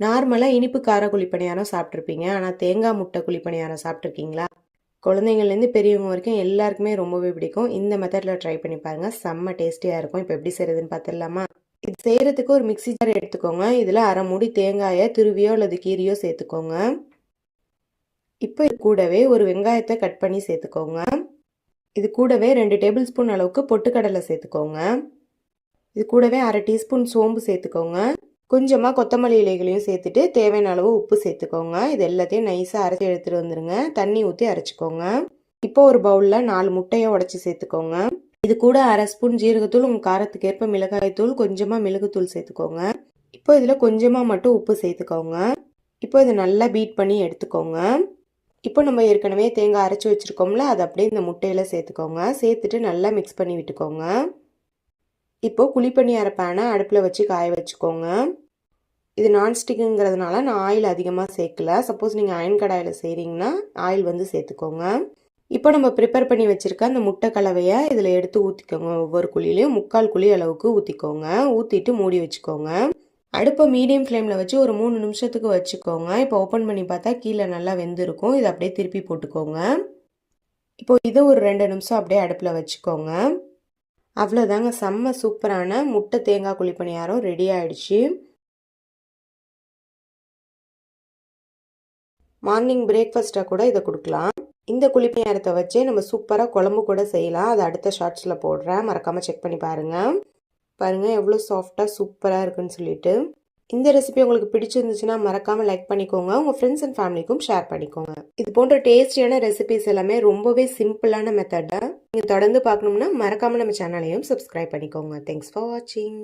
நார்மலாக இனிப்பு கார குழிப்பணியாரம் சாப்பிட்ருப்பீங்க ஆனால் தேங்காய் முட்டை குழிப்பணியாரம் சாப்பிட்ருக்கீங்களா குழந்தைங்கள்லேருந்து பெரியவங்க வரைக்கும் எல்லாருக்குமே ரொம்பவே பிடிக்கும். இந்த மெத்தடில் ட்ரை பண்ணி பாருங்கள் செம்ம டேஸ்டியாக இருக்கும். இப்போ எப்படி செய்கிறதுன்னு பார்த்துடலாமா இது செய்கிறதுக்கு ஒரு மிக்சி ஜார் எடுத்துக்கோங்க. இதில் அரை மூடி தேங்காயை துருவியோ அல்லது கீரியோ சேர்த்துக்கோங்க. இப்போ இது கூடவே ஒரு வெங்காயத்தை கட் பண்ணி சேர்த்துக்கோங்க. இது கூடவே ரெண்டு டேபிள் ஸ்பூன் அளவுக்கு பொட்டுக்கடலை சேர்த்துக்கோங்க. இது கூடவே அரை டீஸ்பூன் சோம்பு சேர்த்துக்கோங்க. கொஞ்சமாக கொத்தமல்லி இலைகளையும் சேர்த்துட்டு தேவையான அளவு உப்பு சேர்த்துக்கோங்க. இது எல்லாத்தையும் நைஸாக அரைச்சி எடுத்துகிட்டு வந்துடுங்க தண்ணி ஊற்றி அரைச்சிக்கோங்க. இப்போ ஒரு பவுலில் நாலு முட்டையை உடச்சி சேர்த்துக்கோங்க. இது கூட அரை ஸ்பூன் ஜீரகத்தூள் உங்கள் காரத்துக்கு ஏற்ப மிளகாய்த்தூள் கொஞ்சமாக மிளகுத்தூள் சேர்த்துக்கோங்க. இப்போ இதில் கொஞ்சமாக மட்டும் உப்பு சேர்த்துக்கோங்க. இப்போ இதை நல்லா பீட் பண்ணி எடுத்துக்கோங்க. இப்போ நம்ம ஏற்கனவே தேங்காய் அரைச்சி வச்சுருக்கோம்ல அதை அப்படியே இந்த முட்டையில் சேர்த்துக்கோங்க. சேர்த்துட்டு நல்லா மிக்ஸ் பண்ணி விட்டுக்கோங்க. இப்போ குழிப்பணியார பேனை அடுப்பில் வச்சு காய வச்சுக்கோங்க. இது நான்ஸ்டிக்குங்கிறதுனால நான் ஆயில் அதிகமாக சேர்க்கல. சப்போஸ் நீங்கள் அயன் கடாயில் செய்கிறீங்கன்னா ஆயில் வந்து சேர்த்துக்கோங்க. இப்போ நம்ம ப்ரிப்பேர் பண்ணி வச்சுருக்க அந்த முட்டை கலவையை இதில் எடுத்து ஊற்றிக்கோங்க ஒவ்வொரு குழிலையும் முக்கால் குழி அளவுக்கு ஊற்றிக்கோங்க ஊற்றிட்டு மூடி வச்சுக்கோங்க. அடுப்பை மீடியம் ஃப்ளேமில் வச்சு ஒரு மூணு நிமிஷத்துக்கு வச்சுக்கோங்க. இப்போ ஓப்பன் பண்ணி பார்த்தா கீழே நல்லா வெந்திருக்கும். இதை அப்படியே திருப்பி போட்டுக்கோங்க. இப்போ இதை ஒரு ரெண்டு நிமிஷம் அப்படியே அடுப்பில் வச்சுக்கோங்க. அவ்வளோதாங்க செம்ம சூப்பரான முட்டை தேங்காய் குழி பணியாரம் ரெடி ஆயிடுச்சு. மார்னிங் பிரேக்ஃபாஸ்ட்டாக கூட இதை கொடுக்கலாம். இந்த குழிப்பணியாரத்தை வச்சே நம்ம சூப்பராக குழம்பு கூட செய்யலாம். அதை அடுத்த ஷார்ட்ஸில் போடுறேன். மறக்காமல் செக் பண்ணி பாருங்கள் பாருங்கள் எவ்வளோ சாஃப்டாக சூப்பராக இருக்குன்னு சொல்லிட்டு. இந்த ரெசிபி உங்களுக்கு பிடிச்சிருந்துச்சுன்னா மறக்காமல் லைக் பண்ணிக்கோங்க. உங்கள் ஃப்ரெண்ட்ஸ் அண்ட் ஃபேமிலிக்கும் ஷேர் பண்ணிக்கோங்க. இது போன்ற டேஸ்டியான ரெசிபிஸ் எல்லாமே ரொம்பவே சிம்பிளான மெத்தடை நீங்கள் தொடர்ந்து பார்க்கணும்னா மறக்காமல் நம்ம சேனலையும் சப்ஸ்கிரைப் பண்ணிக்கோங்க. தேங்க்ஸ் ஃபார் வாட்சிங்